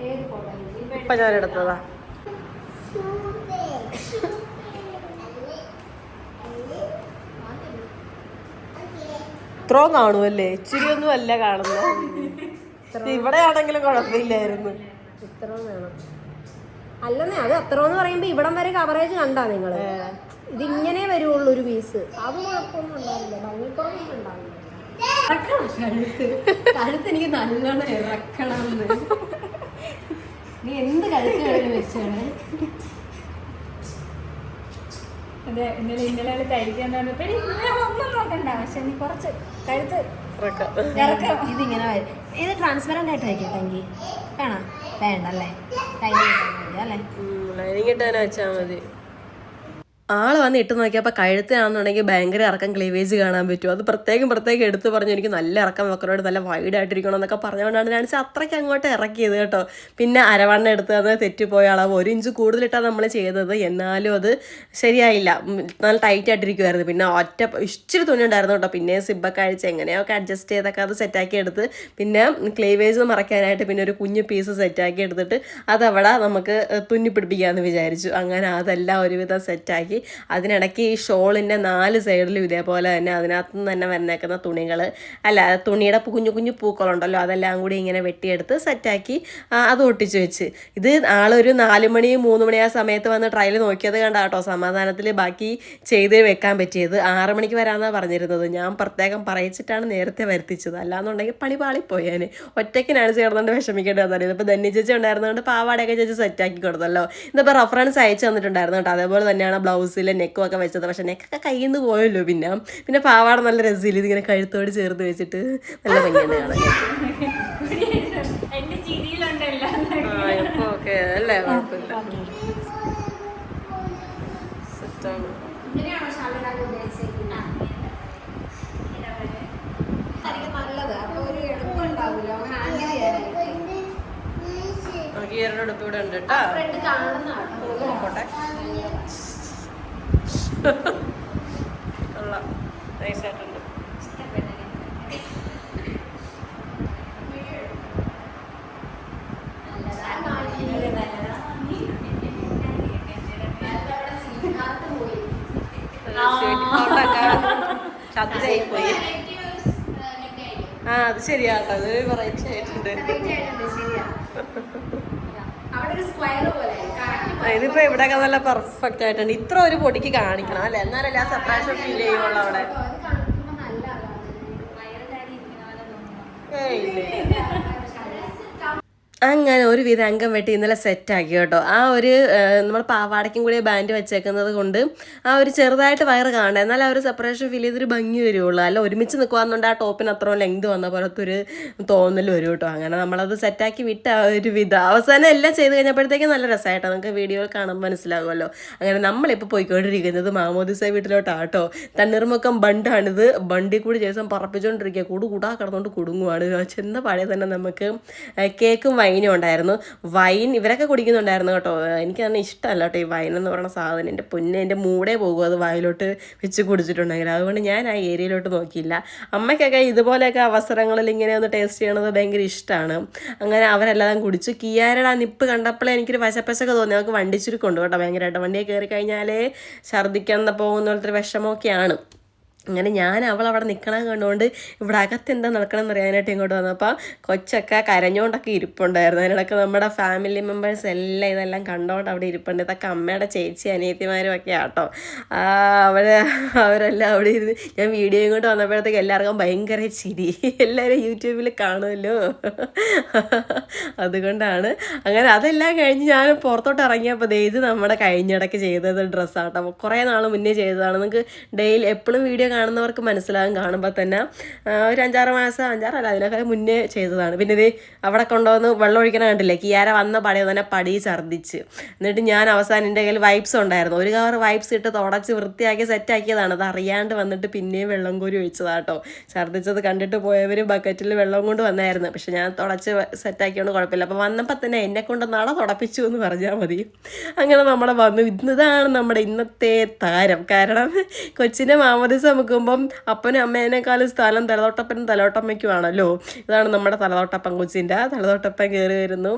S2: ഏത് ഫോട്ടോ
S1: ഇപ്പൊ ഞാൻ എടുത്തതാ. ഇത്രയും കാണുമല്ലേ ഇച്ചിരി ഒന്നും അല്ല കാണുന്നത്. ഇവിടെ ആണെങ്കിലും കുഴപ്പമില്ലായിരുന്നു.
S2: ഇത്രയും വേണം. അല്ലെന്നേ അത് അത്ര എന്ന് പറയുമ്പോ ഇവിടം വരെ കവറേജ് കണ്ടാ നിങ്ങൾ. ഇതിങ്ങനെ വരുള്ളൂ ഒരു പീസ് അത് കുഴപ്പമൊന്നും ഉണ്ടാവില്ല. ഭംഗിക്കുറവൊന്നും ഉണ്ടാവില്ല. ഇറക്കണം. കഴുത്ത്. കഴുത്ത് എനിക്ക് നല്ലോണം ഇറക്കണം നീ എന്ത് കഴുത്ത് കഴിഞ്ഞ് വെച്ചാണ്.
S4: അതെ ഇന്നലെ ഇന്നലെ തയ്ക്കാൻ ഒന്നും നോക്കണ്ട. പക്ഷെ നീ കുറച്ച് കഴുത്ത് ഇറക്കാം.
S2: ഇതിങ്ങനെ വരും. ഇത് ട്രാൻസ്പെറന്റ് ആയിട്ട് വയ്ക്കട്ടെങ്കിൽ വേണം? വേണ്ട അല്ലേ കൈ അല്ലേ?
S1: ലൈനിങ് ഇട്ട് തന്നെ വെച്ചാൽ മതി. ആൾ വന്ന് ഇട്ട് നോക്കിയപ്പോൾ കഴുത്തിനാണെന്നുണ്ടെങ്കിൽ ഭയങ്കര ഇറക്കം ക്ലീവേജ് കാണാൻ പറ്റും. അത് പ്രത്യേകം പ്രത്യേകം എടുത്ത് പറഞ്ഞു എനിക്ക് നല്ല ഇറക്കം വെക്കണോട് നല്ല വൈഡ് ആയിട്ടിരിക്കണം എന്നൊക്കെ പറഞ്ഞുകൊണ്ടാണ് ഞാൻ അത്രയ്ക്ക് അങ്ങോട്ട് ഇറക്കിയത് കേട്ടോ. പിന്നെ അരവണ്ണ എടുത്ത് അത് തെറ്റിപ്പോയ അളവ്. ഒരു ഇഞ്ച് കൂടുതലിട്ടാണ് നമ്മൾ ചെയ്തത്. എന്നാലും അത് ശരിയായില്ല. നല്ല ടൈറ്റ് ആയിട്ടിരിക്കുമായിരുന്നു പിന്നെ ഒറ്റ ഇച്ചിരി തുണി ഉണ്ടായിരുന്നു കേട്ടോ. പിന്നെ സിബൊക്കെ അഴിച്ച് എങ്ങനെയൊക്കെ അഡ്ജസ്റ്റ് ചെയ്തൊക്കെ അത് സെറ്റാക്കി എടുത്ത്. പിന്നെ ക്ലീവേജ് മറക്കാനായിട്ട് പിന്നെ ഒരു കുഞ്ഞു പീസ് സെറ്റാക്കി എടുത്തിട്ട് അതവിടെ നമുക്ക് തുന്നി പിടിപ്പിക്കാമെന്ന് വിചാരിച്ചു. അങ്ങനെ അതെല്ലാം ഒരുവിധം സെറ്റാക്കി അതിനിടയ്ക്ക് ഈ ഷോളിന്റെ നാല് സൈഡിലും ഇതേപോലെ തന്നെ അതിനകത്തു നിന്ന് തന്നെ വന്നേക്കുന്ന തുണികൾ അല്ല തുണിയുടെ കുഞ്ഞു കുഞ്ഞു പൂക്കളുണ്ടല്ലോ അതെല്ലാം കൂടി ഇങ്ങനെ വെട്ടിയെടുത്ത് സെറ്റാക്കി അത് ഒട്ടിച്ചു വെച്ച്. ഇത് ആളൊരു നാല് മണി മൂന്ന് മണി ആ സമയത്ത് വന്ന് ട്രയൽ നോക്കിയത് കണ്ട കേട്ടോ സമാധാനത്തിൽ ബാക്കി ചെയ്ത് വെക്കാൻ പറ്റിയത്. ആറ് മണിക്ക് വരാമെന്നാണ് പറഞ്ഞിരുന്നത്. ഞാൻ പ്രത്യേകം പറയിച്ചിട്ടാണ് നേരത്തെ വരുത്തിച്ചത്. അല്ലാന്നുണ്ടെങ്കിൽ പണി പാളിപ്പോയേനെ ഒറ്റയ്ക്കിനാണ് ചേർന്നുകൊണ്ട് വിഷമിക്കേണ്ടി വന്നത്. ഇതിപ്പോൾ ധന്യ ചേച്ചി ഉണ്ടായിരുന്നതുകൊണ്ട് പാവാടയൊക്കെ ചേച്ചി സെറ്റാക്കി കൊടുത്തല്ലോ. ഇതിപ്പോൾ റഫറൻസ് അയച്ചു തന്നിട്ടുണ്ടായിരുന്നു കേട്ടോ. അതേപോലെ തന്നെയാണ് ബ്ലൗസിലെ നെക്കും ഒക്കെ വെച്ചത്. പക്ഷേ നെക്കൊക്കെ കയ്യിൽ നിന്ന് പോയല്ലോ പിന്നെ. പിന്നെ പാവാട നല്ല രസമില്ല? ഇതിങ്ങനെ കഴുത്തോട് ചേർത്ത് വെച്ചിട്ട് നല്ല ഭംഗിയാണ് കാണാൻ. ഇപ്പോൾ ഓക്കെ അല്ലേ? കുഴപ്പമില്ല. സെറ്റാണ് അടുത്ത് ഇവിടെ ഉണ്ട് കേട്ടോ. പോയി ആ. അത് ശരിയാട്ടോ. അത് വെറൈറ്റി
S2: അവിടെ ഒരു സ്ക്വയർ പോലെ.
S1: ഇതിപ്പോ ഇവിടെ നല്ല പെർഫെക്റ്റ് ആയിട്ടുണ്ട്. ഇത്ര ഒരു പൊടിക്ക് കാണിക്കണം അല്ലെ? എന്നാലല്ലേ ആ ഫീൽ ചെയ്യുള്ളൂ അവിടെ. അങ്ങനെ ഒരു വിധ അംഗം വെട്ടി ഇന്നലെ സെറ്റാക്കി കേട്ടോ. ആ ഒരു നമ്മൾ പാവാടയ്ക്കും കൂടി ബാൻഡ് വെച്ചേക്കുന്നത് കൊണ്ട് ആ ഒരു ചെറുതായിട്ട് വയറ് കാണണ്ട എന്നാൽ ആ ഒരു സെപ്പറേഷൻ ഫീൽ ചെയ്തൊരു ഭംഗി വരുള്ളൂ. അല്ല ഒരുമിച്ച് നിൽക്കുവാന്നുണ്ട് ആ ടോപ്പിന് അത്രയും ലെങ്ത് വന്ന പോലത്തൊരു തോന്നൽ വരും കേട്ടോ. അങ്ങനെ നമ്മളത് സെറ്റാക്കി വിട്ട ആ ഒരു വിധ. അവസാനം എല്ലാം ചെയ്ത് കഴിഞ്ഞപ്പോഴത്തേക്കും നല്ല രസമായിട്ടോ. നമുക്ക് വീഡിയോയിൽ കാണുമ്പോൾ മനസ്സിലാകുമല്ലോ. അങ്ങനെ നമ്മളിപ്പോൾ പോയിക്കൊണ്ടിരിക്കുന്നത് മാമോദിസ വീട്ടിലോട്ടാണ് കേട്ടോ. തണ്ണീർമുക്കം ബണ്ടാണിത്. ബണ്ടി കൂടി ദിവസം പറപ്പിച്ചുകൊണ്ടിരിക്കുക കൂടു കൂടാ കിടന്നുകൊണ്ട് കുടുങ്ങുവാണ്. ചെന്ന പഴയ തന്നെ നമുക്ക് കേക്കും വൈനും ഉണ്ടായിരുന്നു. വൈൻ ഇവരൊക്കെ കുടിക്കുന്നുണ്ടായിരുന്നു കേട്ടോ. എനിക്ക് തന്നെ ഇഷ്ടമല്ല കേട്ടോ ഈ വൈൻ എന്ന് പറയുന്ന സാധനം. എന്റെ പൊന്നെ എന്റെ മൂടേ പോകും അത് വായിലോട്ട് വെച്ച് കുടിച്ചിട്ടുണ്ടെങ്കിൽ. അതുകൊണ്ട് ഞാൻ ആ ഏരിയയിലോട്ട് നോക്കിയില്ല. അമ്മയ്ക്കൊക്കെ ഇതുപോലെയൊക്കെ അവസരങ്ങളിൽ ഇങ്ങനെ ഒന്ന് ടേസ്റ്റ് ചെയ്യണത് ഭയങ്കര ഇഷ്ടമാണ്. അങ്ങനെ അവരെല്ലാം കുടിച്ചു. കിയാരയുടെ നിപ്പ് കണ്ടപ്പോഴേ എനിക്കൊരു വശപ്പശൊക്കെ തോന്നി. നമുക്ക് വണ്ടി ചുരുക്കുണ്ട് കേട്ടോ ഭയങ്കരമായിട്ട്. വണ്ടിയെ കയറി കഴിഞ്ഞാലേ ഛർദ്ദിക്കാൻ പോകുന്ന പോലത്തെ വിഷമമൊക്കെയാണ്. അങ്ങനെ ഞാൻ അവൾ അവിടെ നിൽക്കണം കണ്ടുകൊണ്ട് ഇവിടെ അകത്ത് എന്താ നടക്കണം എന്ന് അറിയാനായിട്ട് ഇങ്ങോട്ട് വന്നപ്പോൾ കൊച്ചൊക്കെ കരഞ്ഞുകൊണ്ടൊക്കെ ഇരിപ്പുണ്ടായിരുന്നു. അതിനിടയ്ക്ക് നമ്മുടെ ഫാമിലി മെമ്പേഴ്സ് എല്ലാം ഇതെല്ലാം കണ്ടോണ്ട് അവിടെ ഇരിപ്പുണ്ട്. ഇതൊക്കെ അമ്മയുടെ ചേച്ചി അനിയത്തിമാരും ഒക്കെ ആട്ടോ. അവർ അവരെല്ലാം അവിടെ ഇരുന്ന് ഞാൻ വീഡിയോ ഇങ്ങോട്ട് വന്നപ്പോഴത്തേക്ക് എല്ലാവർക്കും ഭയങ്കര ചിരി. എല്ലാവരും യൂട്യൂബിൽ കാണുമല്ലോ. അതുകൊണ്ടാണ്. അങ്ങനെ അതെല്ലാം കഴിഞ്ഞ് ഞാൻ പുറത്തോട്ട് ഇറങ്ങിയപ്പോൾ ഇത് നമ്മുടെ കഴിഞ്ഞിടയ്ക്ക് ചെയ്തത് ഡ്രസ്സാട്ടോ കുറേ നാൾ മുന്നേ ചെയ്തതാണ്. നിങ്ങൾക്ക് ഡെയിലി എപ്പോഴും വീഡിയോ കാണുന്നവർക്ക് മനസ്സിലാകും കാണുമ്പോൾ തന്നെ ഒരു അഞ്ചാറ് മാസം അഞ്ചാറല്ല അതിനൊക്കെ മുന്നേ ചെയ്തതാണ്. പിന്നെ ഇത് അവിടെ കൊണ്ടുവന്ന് വെള്ളം ഒഴിക്കണ കണ്ടില്ലേ കിയാര വന്ന പടയിൽ തന്നെ പടി ഛർദ്ദിച്ച്. എന്നിട്ട് ഞാൻ അവസാനം എന്റെ കയ്യിൽ വൈപ്സ് ഉണ്ടായിരുന്നു. ഒരു കവർ വൈപ്സ് ഇട്ട് തുടച്ച് വൃത്തിയാക്കി സെറ്റാക്കിയതാണ്. അത് അറിയാണ്ട് വന്നിട്ട് പിന്നെയും വെള്ളം കോരി ഒഴിച്ചതാട്ടോ ഛർദ്ദിച്ചത് കണ്ടിട്ട് പോയവർ ബക്കറ്റിൽ വെള്ളം കൊണ്ട് വന്നായിരുന്നു. പക്ഷെ ഞാൻ തുടച്ച് സെറ്റാക്കിയോണ്ട് കുഴപ്പമില്ല. അപ്പോൾ വന്നപ്പോൾ തന്നെ എന്നെ കൊണ്ട് നട തുടപ്പിച്ചു എന്ന് പറഞ്ഞാൽ മതി. അങ്ങനെ നമ്മളെ വന്നു. ഇന്നതാണ് നമ്മുടെ ഇന്നത്തെ താരം. കാരണം കൊച്ചിന്റെ മാമോദിസ മുക്കുമ്പം അപ്പനും അമ്മേനേക്കാളും സ്ഥലം തലതോട്ടപ്പനും തലതോട്ടമ്മയ്ക്കുമാണല്ലോ ഇതാണ് നമ്മുടെ തലതോട്ടപ്പൻ കൊച്ചിന്റെ തലതോട്ടപ്പൻ കയറി വരുന്നു.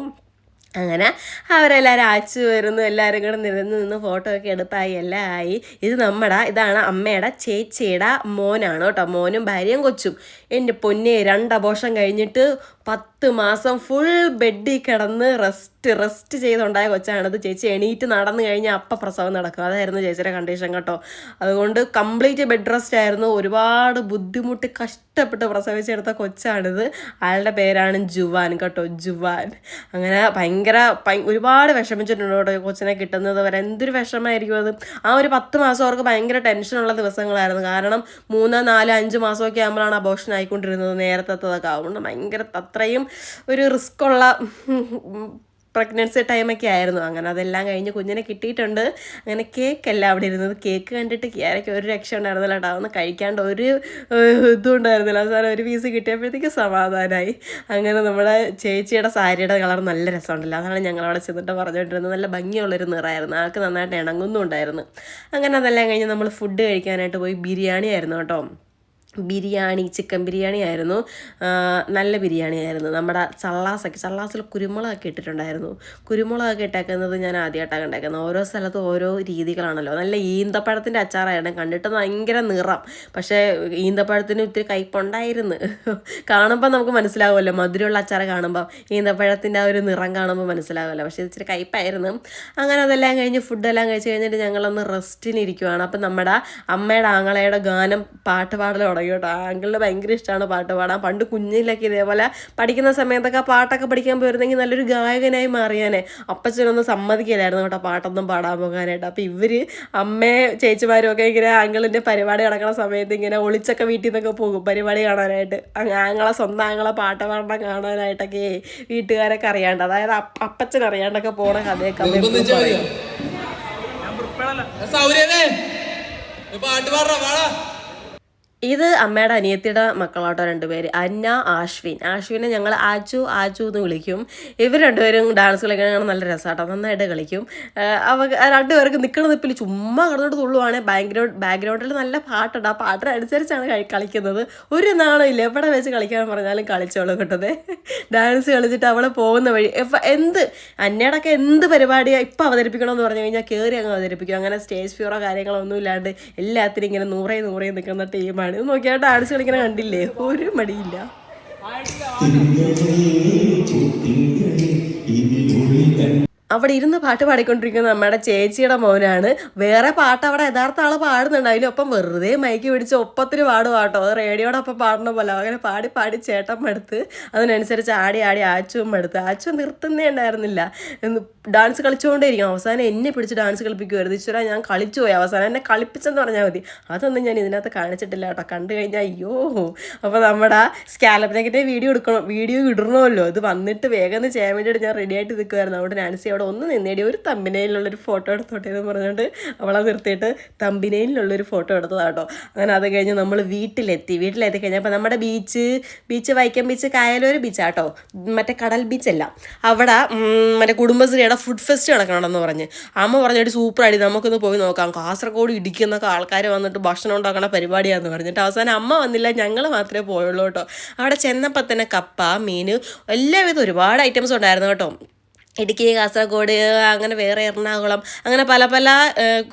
S1: അങ്ങനെ അവരെല്ലാവരും അയച്ചു വരുന്നു. എല്ലാവരും കൂടെ നിരന്ന് നിന്ന് ഫോട്ടോ ഒക്കെ എടുപ്പായി. എല്ലാം ആയി. ഇത് നമ്മുടെ ഇതാണ് അമ്മയുടെ ചേച്ചിയുടെ മോനാണ് കേട്ടോ. മോനും ഭാര്യയും കൊച്ചും. എന്റെ പൊന്നെ രണ്ടപോഷം കഴിഞ്ഞിട്ട് പത്ത് മാസം ഫുൾ ബെഡിൽ കിടന്ന് റെസ്റ്റ് റെസ്റ്റ് ചെയ്തുണ്ടായ കൊച്ചാണിത്. ചേച്ചി എണീറ്റ് നടന്നു കഴിഞ്ഞാൽ അപ്പം പ്രസവം നടക്കും. അതായിരുന്നു ചേച്ചിയുടെ കണ്ടീഷൻ കേട്ടോ. അതുകൊണ്ട് കംപ്ലീറ്റ് ബെഡ് റെസ്റ്റ് ആയിരുന്നു. ഒരുപാട് ബുദ്ധിമുട്ട് കഷ്ടപ്പെട്ട് പ്രസവിച്ചെടുത്ത കൊച്ചാണിത്. ആളുടെ പേരാണ് ജുവാൻ കേട്ടോ ജുവാൻ. അങ്ങനെ ഭയങ്കര ഒരുപാട് വിഷമിച്ചിട്ടുണ്ട് കേട്ടോ കൊച്ചിനെ കിട്ടുന്നത് വരെ. എന്തൊരു വിഷമമായിരിക്കും അത്. ആ ഒരു പത്ത് മാസം അവർക്ക് ഭയങ്കര ടെൻഷനുള്ള ദിവസങ്ങളായിരുന്നു. കാരണം മൂന്ന് നാല് അഞ്ച് മാസമൊക്കെ ആകുമ്പോഴാണ് അബോഷൻ ആയിക്കൊണ്ടിരുന്നത്. നേരത്തതൊക്കെ അതുകൊണ്ട് ഭയങ്കര അത്രയും ഒരു റിസ്ക് ഉള്ള പ്രഗ്നൻസി ടൈമൊക്കെ ആയിരുന്നു. അങ്ങനെ അതെല്ലാം കഴിഞ്ഞ് കുഞ്ഞിനെ കിട്ടിയിട്ടുണ്ട്. അങ്ങനെ കേക്ക് കേക്കല്ല അവിടെ ഇരുന്നത്. കേക്ക് കണ്ടിട്ട് കിയാരയ്ക്ക് ഒരു രക്ഷ ഉണ്ടായിരുന്നില്ല. കേട്ടോ ഒന്ന് കഴിക്കാണ്ട് ഒരു ഇതും ഉണ്ടായിരുന്നില്ല. അവസാനം ഒരു പീസ് കിട്ടിയപ്പോഴത്തേക്ക് സമാധാനമായി അങ്ങനെ നമ്മുടെ ചേച്ചിയുടെ സാരിയുടെ കളർ നല്ല രസമുണ്ടല്ലോ. അതാണ് ഞങ്ങൾ അവിടെ ചെന്നിട്ട് പറഞ്ഞുകൊണ്ടിരുന്നത്. നല്ല ഭംഗിയുള്ളൊരു നിറമായിരുന്നു ആൾക്ക് നന്നായിട്ട് ഇണങ്ങുന്നുണ്ടായിരുന്നു. അങ്ങനെ അതെല്ലാം കഴിഞ്ഞ് നമ്മൾ ഫുഡ് കഴിക്കാനായിട്ട് പോയി. ബിരിയാണി ആയിരുന്നു കേട്ടോ. ബിരിയാണി ചിക്കൻ ബിരിയാണി ആയിരുന്നു. നല്ല ബിരിയാണി ആയിരുന്നു. നമ്മുടെ ചള്ളാസൊക്കെ ചള്ളാസിൽ കുരുമുളകൊക്കെ ഇട്ടിട്ടുണ്ടായിരുന്നു. കുരുമുളകൊക്കെ ഇട്ടേക്കുന്നത് ഞാൻ ആദ്യമായിട്ടാണ് കണ്ടേക്കുന്നത്. ഓരോ സ്ഥലത്തും ഓരോ രീതികളാണല്ലോ. നല്ല ഈന്തപ്പഴത്തിന്റെ അച്ചാറായിരുന്നു. കണ്ടിട്ട് ഭയങ്കര നിറം. പക്ഷേ ഈന്തപ്പഴത്തിന് ഇത്തിരി കയ്പുണ്ടായിരുന്നു. കാണുമ്പോൾ നമുക്ക് മനസ്സിലാവുമല്ലോ. മധുരമുള്ള അച്ചാർ കാണുമ്പോൾ ഈന്തപ്പഴത്തിന്റെ ആ ഒരു നിറം കാണുമ്പോൾ മനസ്സിലാവുമല്ലോ. പക്ഷേ ഇച്ചിരി കയ്പായിരുന്നു. അങ്ങനെ അതെല്ലാം കഴിഞ്ഞ് ഫുഡെല്ലാം കഴിച്ച് കഴിഞ്ഞിട്ട് ഞങ്ങളൊന്ന് റെസ്റ്റിനിരിക്കുവാണ് അപ്പം നമ്മുടെ അമ്മയുടെ ആങ്ങളയുടെ ഗാനം പാട്ട് പാടൽ തുടങ്ങി കേട്ടോ. ആങ്കിളിന് ഭയങ്കര ഇഷ്ടമാണ് പാട്ട് പാടാൻ. പണ്ട് കുഞ്ഞിലൊക്കെ ഇതേപോലെ പഠിക്കുന്ന സമയത്തൊക്കെ പാട്ടൊക്കെ പഠിക്കാൻ പോയിരുന്നെങ്കിൽ നല്ലൊരു ഗായകനായി മാറിയാനെ. അപ്പച്ചനൊന്നും സമ്മതിക്കില്ലായിരുന്നു കേട്ടോ പാട്ടൊന്നും പാടാൻ പോകാനായിട്ട്. അപ്പം ഇവർ അമ്മേ ചേച്ചിമാരും ഒക്കെ ഇങ്ങനെ ആങ്കിളിന്റെ പരിപാടി നടക്കുന്ന സമയത്ത് ഇങ്ങനെ ഒളിച്ചൊക്കെ വീട്ടിൽ നിന്നൊക്കെ പോകും പരിപാടി കാണാനായിട്ട്. ആങ്ങളെ സ്വന്തം ആങ്ങളെ പാട്ട് പാടാൻ കാണാനായിട്ടൊക്കെ വീട്ടുകാരൊക്കെ അറിയാണ്ട്. അതായത് അപ്പച്ചൻ അറിയാണ്ടൊക്കെ പോണ കഥയൊക്കെ പറയും.
S5: പാട്ട് പാടാ പാടാ.
S1: ഇത് അമ്മയുടെ അനിയത്തിയുടെ മക്കളാട്ടോ രണ്ടുപേര്. അന്ന ആശ്വിൻ. ആശ്വിനെ ഞങ്ങൾ ആച്ചു ആച്ചു എന്ന് വിളിക്കും. ഇവർ രണ്ടുപേരും ഡാൻസ് കളിക്കണ നല്ല രസമാട്ടോ നന്നായിട്ട് കളിക്കും. അവ രണ്ടുപേർക്ക് നിൽക്കണ നിപ്പിൽ ചുമ്മാ കിടന്നിട്ട് തുള്ളുവാണ്. ബാക്ക്ഗ്രൗണ്ട് ബാക്ക്ഗ്രൗണ്ടിൽ നല്ല പാട്ടുണ്ട്. ആ പാട്ടിനനുസരിച്ചാണ് കളിക്കുന്നത്. ഒരു നാളും എവിടെ വെച്ച് കളിക്കാൻ പറഞ്ഞാലും കളിച്ചോളൂ കേട്ടത് ഡാൻസ് കളിച്ചിട്ട് അവളെ പോകുന്ന വഴി എന്ത്? അന്നയുടെയൊക്കെ എന്ത് പരിപാടിയാണ് ഇപ്പം അവതരിപ്പിക്കണമെന്ന് പറഞ്ഞു കഴിഞ്ഞാൽ കയറി അങ്ങ് അവതരിപ്പിക്കും. അങ്ങനെ സ്റ്റേജ് ഫ്യൂറോ കാര്യങ്ങളോ ഒന്നും ഇല്ലാണ്ട് എല്ലാത്തിനും ഇങ്ങനെ നൂറേ നൂറേ നിൽക്കുന്ന ടീമാണ് ഇത് നോക്കിയാൽ ഡാൻസ് കളിക്കണ കണ്ടില്ലേ? ഒരു മടിയില്ല. അവിടെ ഇരുന്ന് പാട്ട് പാടിക്കൊണ്ടിരിക്കുന്ന നമ്മുടെ ചേച്ചിയുടെ മോനാണ്. വേറെ പാട്ട് അവിടെ യഥാർത്ഥ ആൾ പാടുന്നുണ്ട്. അതിനൊപ്പം വെറുതെ മൈക്ക് പിടിച്ച് ഒപ്പത്തിന് പാടുവാട്ടോ. അത് റേഡിയോടൊപ്പം പാടണ പോലെ. അങ്ങനെ പാടി പാടി ചേട്ടൻ മടുത്ത് അതിനനുസരിച്ച് ആടി ആടി ആച്ചും മടുത്ത്. ആച്ചു നിർത്തുന്നേ ഉണ്ടായിരുന്നില്ല. ഡാൻസ് കളിച്ചുകൊണ്ടേയിരിക്കും. അവസാനം എന്നെ പിടിച്ച് ഡാൻസ് കളിപ്പിക്കുമായിരുന്നു ഈശ്വര ഞാൻ കളിച്ചു പോയി. അവസാനം എന്നെ കളിപ്പിച്ചെന്ന് പറഞ്ഞാൽ മതി. അതൊന്നും ഞാൻ ഇതിനകത്ത് കാണിച്ചിട്ടില്ല കേട്ടോ. കണ്ടു കഴിഞ്ഞാൽ അയ്യോ. അപ്പോൾ നമ്മുടെ സ്കാലപ്പിനെക്കിന്റെ വീഡിയോ എടുക്കണം. വീഡിയോ ഇടണമല്ലോ. ഇത് വന്നിട്ട് വേഗം ചെയ്യാൻ വേണ്ടിയിട്ട് ഞാൻ റെഡി ആയിട്ട് നിൽക്കുമായിരുന്നു അവിടെ നാൻസി അവിടെ ഒന്ന് നിന്നേടി ഒരു തമ്പിനയിലുള്ളൊരു ഫോട്ടോ എടുത്തോട്ടെ എന്ന് പറഞ്ഞുകൊണ്ട് അവളെ നിർത്തിയിട്ട് തമ്പിനയിലുള്ളൊരു ഫോട്ടോ എടുത്തതാട്ടോ അങ്ങനെ അത് കഴിഞ്ഞ് നമ്മൾ വീട്ടിലെത്തി. വീട്ടിലെത്തി കഴിഞ്ഞപ്പോൾ നമ്മുടെ beach beach Vaikom beach Kayalur ബീച്ചാട്ടോ മറ്റേ കടൽ ബീച്ചല്ല. അവിടെ മറ്റേ കുടുംബശ്രീയുടെ ഫുഡ് ഫെസ്റ്റ് നടക്കണമെന്ന് പറഞ്ഞ്. അമ്മ പറഞ്ഞിട്ട് സൂപ്പറായി നമുക്കൊന്ന് പോയി നോക്കാം. കാസർഗോഡ് ഇടിക്കുന്നൊക്കെ ആൾക്കാർ വന്നിട്ട് ഭക്ഷണം ഉണ്ടാക്കണ പരിപാടിയാന്ന് പറഞ്ഞിട്ട് അവസാനം അമ്മ വന്നില്ല ഞങ്ങൾ മാത്രമേ പോയുള്ളൂ കേട്ടോ. അവിടെ ചെന്നപ്പോൾ തന്നെ കപ്പ മീൻ എല്ലാവിധ ഒരുപാട് ഐറ്റംസ് ഉണ്ടായിരുന്നു കേട്ടോ. ഇടുക്കി കാസർഗോഡ് അങ്ങനെ വേറെ എറണാകുളം അങ്ങനെ പല പല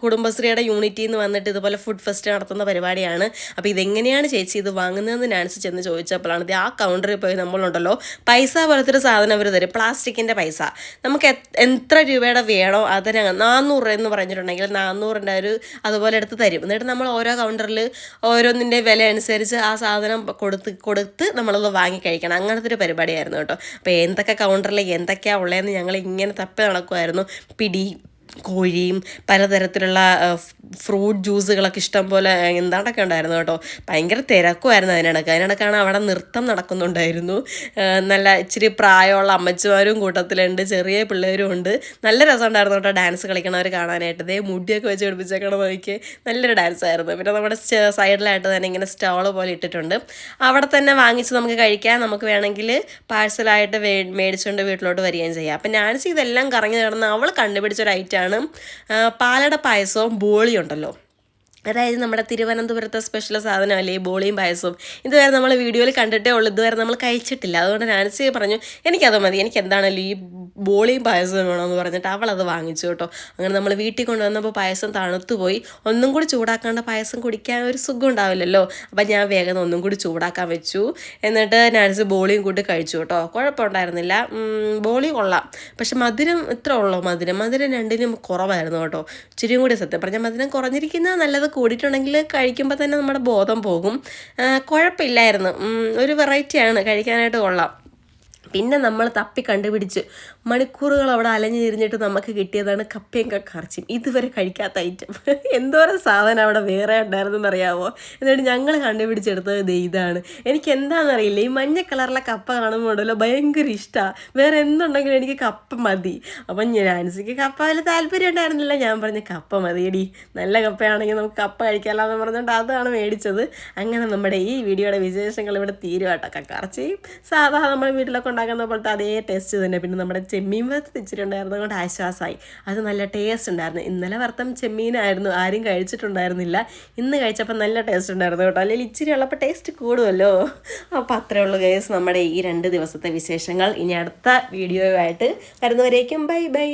S1: കുടുംബശ്രീയുടെ യൂണിറ്റിൽ നിന്ന് വന്നിട്ട് ഇതുപോലെ ഫുഡ് ഫെസ്റ്റ് നടത്തുന്ന പരിപാടിയാണ്. അപ്പോൾ ഇതെങ്ങനെയാണ് ചേച്ചി ഇത് വാങ്ങുന്നതെന്ന് നാൻസി ചെന്ന് ചോദിച്ചപ്പോഴാണ്. ഇത് ആ കൗണ്ടറിൽ പോയി നമ്മളുണ്ടല്ലോ. പൈസ പോലത്തെ ഒരു സാധനം അവർ തരും. പ്ലാസ്റ്റിക്കിന്റെ പൈസ. നമുക്ക് എത്ര രൂപയുടെ വേണോ അതിന് നാനൂറ് എന്ന് പറഞ്ഞിട്ടുണ്ടെങ്കിൽ നാനൂറിന്റെ ഒരു അതുപോലെ എടുത്ത് തരും. എന്നിട്ട് നമ്മൾ ഓരോ കൗണ്ടറിൽ ഓരോന്നിന്റെ വില അനുസരിച്ച് ആ സാധനം കൊടുത്ത് കൊടുത്ത് നമ്മളത് വാങ്ങിക്കഴിക്കണം അങ്ങനത്തെ ഒരു പരിപാടിയായിരുന്നു കേട്ടോ. അപ്പോൾ എന്തൊക്കെ കൗണ്ടറിൽ എന്തൊക്കെയാണ് ഉള്ളതെന്ന് ഞങ്ങൾ ഇങ്ങനെ തപ്പി നടക്കുമായിരുന്നു പിടി കോഴിയും പലതരത്തിലുള്ള ഫ്രൂട്ട് ജ്യൂസുകളൊക്കെ ഇഷ്ടം പോലെ എന്താണ്ടൊക്കെ ഉണ്ടായിരുന്നു കേട്ടോ. ഭയങ്കര തിരക്കുമായിരുന്നു അതിനിടക്ക്. അതിനിടക്കാണ് അവിടെ നൃത്തം നടക്കുന്നുണ്ടായിരുന്നു. നല്ല ഇച്ചിരി പ്രായമുള്ള അമ്മച്ചിമാരും കൂട്ടത്തിലുണ്ട് ചെറിയ പിള്ളേരും ഉണ്ട്. നല്ല രസമുണ്ടായിരുന്നു കേട്ടോ ഡാൻസ് കളിക്കണവർ കാണാനായിട്ട്. ഇതേ മുടിയൊക്കെ വെച്ച് പിടിപ്പിച്ചേക്കണ നോക്കി നല്ലൊരു ഡാൻസ് ആയിരുന്നു. പിന്നെ നമ്മുടെ സൈഡിലായിട്ട് തന്നെ ഇങ്ങനെ സ്റ്റോൾ പോലെ ഇട്ടിട്ടുണ്ട്. അവിടെ തന്നെ വാങ്ങിച്ച് നമുക്ക് കഴിക്കാം നമുക്ക് വേണമെങ്കിൽ പാഴ്സലായിട്ട് മേടിച്ചുകൊണ്ട് വീട്ടിലോട്ട് വരികയും ചെയ്യാം. അപ്പം ഞാൻ ഇതെല്ലാം കറങ്ങി നടന്ന് അവൾ കണ്ടുപിടിച്ച ഒരു ഐറ്റമാണ് പാലട പായസവും ബോളിയും ഉണ്ടല്ലോ അതായത് നമ്മുടെ തിരുവനന്തപുരത്തെ സ്പെഷ്യൽ സാധനമല്ലേ ഈ ബോളിയും പായസവും. ഇതുവരെ നമ്മൾ വീഡിയോയിൽ കണ്ടിട്ടേ ഉള്ളൂ. ഇതുവരെ നമ്മൾ കഴിച്ചിട്ടില്ല. അതുകൊണ്ട് നാൻസി പറഞ്ഞു എനിക്കത് മതി. എനിക്ക് എന്താണല്ലോ ഈ ബോളിയും പായസവും വേണമെന്ന് പറഞ്ഞിട്ട് അവൾ അത് വാങ്ങിച്ചു കേട്ടോ. അങ്ങനെ നമ്മൾ വീട്ടിൽ കൊണ്ടുവന്നപ്പോൾ പായസം തണുത്തു പോയി. ഒന്നും കൂടി ചൂടാക്കാണ്ട് പായസം കുടിക്കാൻ ഒരു സുഖം ഉണ്ടാവില്ലല്ലോ. അപ്പം ഞാൻ വേഗം ഒന്നും കൂടി ചൂടാക്കാൻ വെച്ചു. എന്നിട്ട് നാൻസി ബോളിയും കൂട്ടി കഴിച്ചു കേട്ടോ. കുഴപ്പമുണ്ടായിരുന്നില്ല. ബോളി കൊള്ളാം. പക്ഷെ മധുരം ഇത്ര ഉള്ളോ. മധുരം മധുരം രണ്ടിനും കുറവായിരുന്നു കേട്ടോ. ഇച്ചിരിയും കൂടി സത്യം പറഞ്ഞാൽ മധുരം കുറഞ്ഞിരിക്കുന്ന നല്ലത് കൂടിയിട്ടുണ്ടെങ്കിൽ കഴിക്കുമ്പോൾ തന്നെ നമ്മുടെ ബോധം പോകും. കുഴപ്പമില്ലായിരുന്നു. ഒരു വെറൈറ്റിയാണ് കഴിക്കാനായിട്ട് കൊള്ളാം. പിന്നെ നമ്മൾ തപ്പി കണ്ടുപിടിച്ച് മണിക്കൂറുകൾ അവിടെ അലഞ്ഞു തിരിഞ്ഞിട്ട് നമുക്ക് കിട്ടിയതാണ് കപ്പയും കക്കാർച്ചിയും ഇതുവരെ കഴിക്കാത്ത ഐറ്റം എന്തോരം സാധനം അവിടെ വേറെ ഉണ്ടായിരുന്നെന്ന് അറിയാമോ എന്നിട്ട് ഞങ്ങൾ കണ്ടുപിടിച്ചെടുത്തത് ഇതാണ്. എനിക്ക് എന്താണെന്നറിയില്ല. ഈ മഞ്ഞ കളറിലെ കപ്പ കാണുമ്പോഴല്ലോ ഭയങ്കര ഇഷ്ടമാണ് വേറെ എന്തുണ്ടെങ്കിലും എനിക്ക് കപ്പ മതി. അപ്പം ഞാൻസിക്ക് കപ്പ വലിയ താല്പര്യം ഉണ്ടായിരുന്നില്ല. ഞാൻ പറഞ്ഞ കപ്പ മതിയടി. നല്ല കപ്പയാണെങ്കിൽ നമുക്ക് കപ്പ കഴിക്കാമല്ലോ എന്ന് പറഞ്ഞുകൊണ്ട് അതാണ് മേടിച്ചത്. അങ്ങനെ നമ്മുടെ ഈ വീഡിയോയുടെ വിശേഷങ്ങൾ ഇവിടെ തീരുവാട്ടോ. കക്കാർച്ചയും സാധാരണ നമ്മുടെ വീട്ടിലൊക്കെ ഉണ്ടാക്കുന്ന പോലത്തെ അതേ ടേസ്റ്റ് തന്നെ. പിന്നെ നമ്മുടെ ചെമ്മീൻ വറുത്ത് ഇച്ചിരി കൊണ്ട് ആശ്വാസമായി. അത് നല്ല ടേസ്റ്റ് ഉണ്ടായിരുന്നു. ഇന്നലെ വറുത്തം ചെമ്മീനായിരുന്നു. ആരും കഴിച്ചിട്ടുണ്ടായിരുന്നില്ല. ഇന്ന് കഴിച്ചപ്പോൾ നല്ല ടേസ്റ്റ് ഉണ്ടായിരുന്നു കേട്ടോ. അല്ലെങ്കിൽ ഇച്ചിരി ഉള്ളപ്പോൾ ടേസ്റ്റ് കൂടുമല്ലോ. അപ്പോൾ അത്രേ ഉള്ളൂ കേസ് നമ്മുടെ ഈ രണ്ട് ദിവസത്തെ വിശേഷങ്ങൾ. ഇനി അടുത്ത വീഡിയോയുമായിട്ട് വരുന്നവരേക്കും ബൈ ബൈ